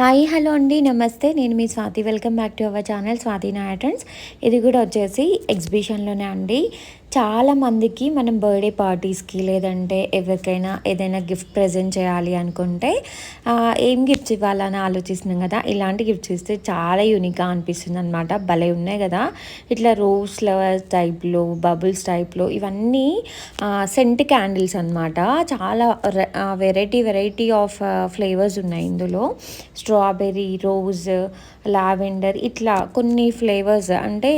Hi hello అండి. నమస్తే. నేను మీ Swathi. Welcome back to our channel Swathi నాయటన్స్ ఇది కూడా వచ్చేసి ఎగ్జిబిషన్లోనే అండి. చాలా మందికి మనం బర్త్డే పార్టీస్కి లేదంటే ఎవరికైనా ఏదైనా గిఫ్ట్ ప్రజెంట్ చేయాలి అనుకుంటే ఏం గిఫ్ట్స్ ఇవ్వాలని ఆలోచిస్తున్నాం కదా ఇలాంటి గిఫ్ట్స్ ఇస్తే చాలా యూనిక్గా అనిపిస్తుంది అనమాట భలే ఉన్నాయి కదా. ఇట్లా రోజ్ ఫ్లవర్స్ టైప్లో బబుల్స్ టైప్లో ఇవన్నీ సెంట్ క్యాండిల్స్ అనమాట చాలా వెరైటీ వెరైటీ ఆఫ్ ఫ్లేవర్స్ ఉన్నాయి ఇందులో. స్ట్రాబెర్రీ రోజ్ లావెండర్ ఇట్లా కొన్ని ఫ్లేవర్స్ అంటే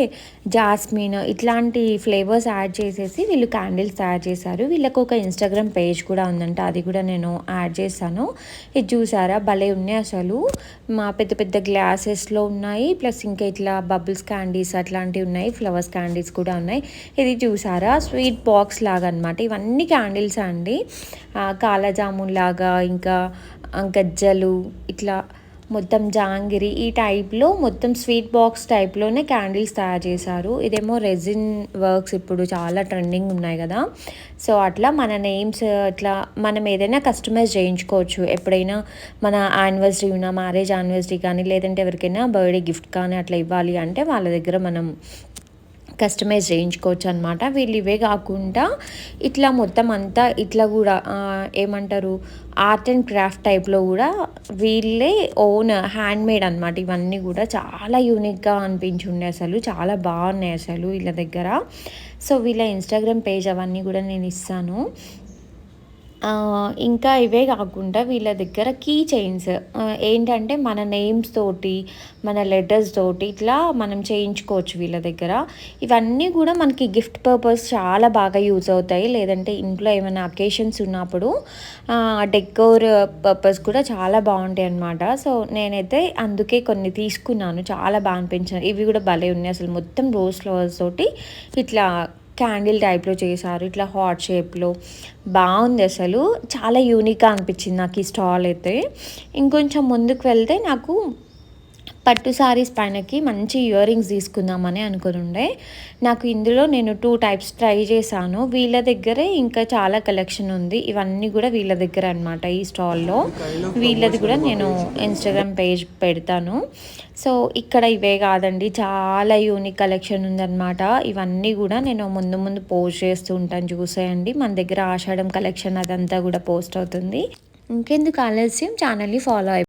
జాస్మిన్ ఇట్లాంటి ఫ్లేవర్స్ యాడ్ చేసేసి వీళ్ళు క్యాండిల్స్ తయారు చేశారు. వీళ్ళకు ఒక ఇన్స్టాగ్రామ్ పేజ్ కూడా ఉందంట అది కూడా నేను యాడ్ చేశాను. ఇది చూసారా? భలే ఉన్నాయి అసలు. మా పెద్ద పెద్ద గ్లాసెస్లో ఉన్నాయి ప్లస్ ఇంకా ఇట్లా బబుల్స్ క్యాండీస్ అట్లాంటివి ఉన్నాయి ఫ్లవర్స్ క్యాండీస్ కూడా ఉన్నాయి. ఇది చూసారా? స్వీట్ బాక్స్ లాగా అనమాట ఇవన్నీ క్యాండిల్స్ అండి. కాలజామున్ లాగా ఇంకా గజ్జలు ఇట్లా మొత్తం జాంగిరి ఈ టైప్లో మొత్తం స్వీట్ బాక్స్ టైప్లోనే క్యాండిల్స్ తయారు చేశారు. ఇదేమో రెజిన్ వర్క్స్ ఇప్పుడు చాలా ట్రెండింగ్ ఉన్నాయి కదా. సో అట్లా మన నేమ్స్ ఇట్లా మనం ఏదైనా కస్టమైజ్ చేయించుకోవచ్చు. ఎప్పుడైనా మన యానివర్సరీ ఉన్న మ్యారేజ్ యానివర్సరీ కానీ లేదంటే ఎవరికైనా బర్త్డే గిఫ్ట్ కానీ అట్లా ఇవ్వాలి అంటే వాళ్ళ దగ్గర మనం కస్టమైజ్ చేయించుకోవచ్చు అనమాట వీళ్ళు ఇవే కాకుండా ఇట్లా మొత్తం అంతా ఇట్లా కూడా ఏమంటారు ఆర్ట్ అండ్ క్రాఫ్ట్ టైప్లో కూడా వీళ్ళే ఓన్ హ్యాండ్ మేడ్ అనమాట ఇవన్నీ కూడా చాలా యూనిక్గా అనిపించుండే అసలు. చాలా బాగున్నాయి అసలు వీళ్ళ దగ్గర. సో వీళ్ళ ఇన్స్టాగ్రామ్ పేజ్ అవన్నీ కూడా నేను ఇస్తాను. ఇంకా ఇవే కాకుండా వీళ్ళ దగ్గర కీ చైన్స్ ఏంటంటే మన నేమ్స్ తోటి మన లెటర్స్ తోటి ఇట్లా మనం చేయించుకోవచ్చు వీళ్ళ దగ్గర. ఇవన్నీ కూడా మనకి గిఫ్ట్ పర్పస్ చాలా బాగా యూజ్ అవుతాయి. లేదంటే ఇంట్లో ఏమైనా అకేషన్స్ ఉన్నప్పుడు డెకోర్ పర్పస్ కూడా చాలా బాగుంటాయి అనమాట సో నేనైతే అందుకే కొన్ని తీసుకున్నాను. చాలా బాగా అనిపించాను ఇవి కూడా భలే ఉన్నాయి. అసలు మొత్తం రోజ్ ఫ్లవర్స్ తోటి ఇట్లా క్యాండిల్ టైప్లో చేశారు. ఇట్లా హాట్ షేప్లో. బాగుంది అసలు. చాలా యూనిక్గా అనిపించింది నాకు ఈ స్టాల్ అయితే. ఇంకొంచెం ముందుకు వెళ్తే నాకు పట్టు సారీస్ పైనకి మంచి ఇయర్ రింగ్స్ తీసుకుందామని అనుకుని ఉండే నాకు ఇందులో నేను టూ టైప్స్ ట్రై చేశాను. వీళ్ళ దగ్గరే ఇంకా చాలా కలెక్షన్ ఉంది. ఇవన్నీ కూడా వీళ్ళ దగ్గర అనమాట ఈ స్టాల్లో వీళ్ళది కూడా నేను ఇన్స్టాగ్రామ్ పేజ్ పెడతాను. సో ఇక్కడ ఇవే కాదండి. చాలా యూనిక్ కలెక్షన్ ఉందన్నమాట. ఇవన్నీ కూడా నేను ముందు ముందు పోస్ట్ చేస్తూ ఉంటాను. చూసేయండి. మన దగ్గర ఆషాఢం కలెక్షన్ అదంతా కూడా పోస్ట్ అవుతుంది. ఇంకెందుకు ఆలస్యం? ఛానల్ని ఫాలో అయిపోయి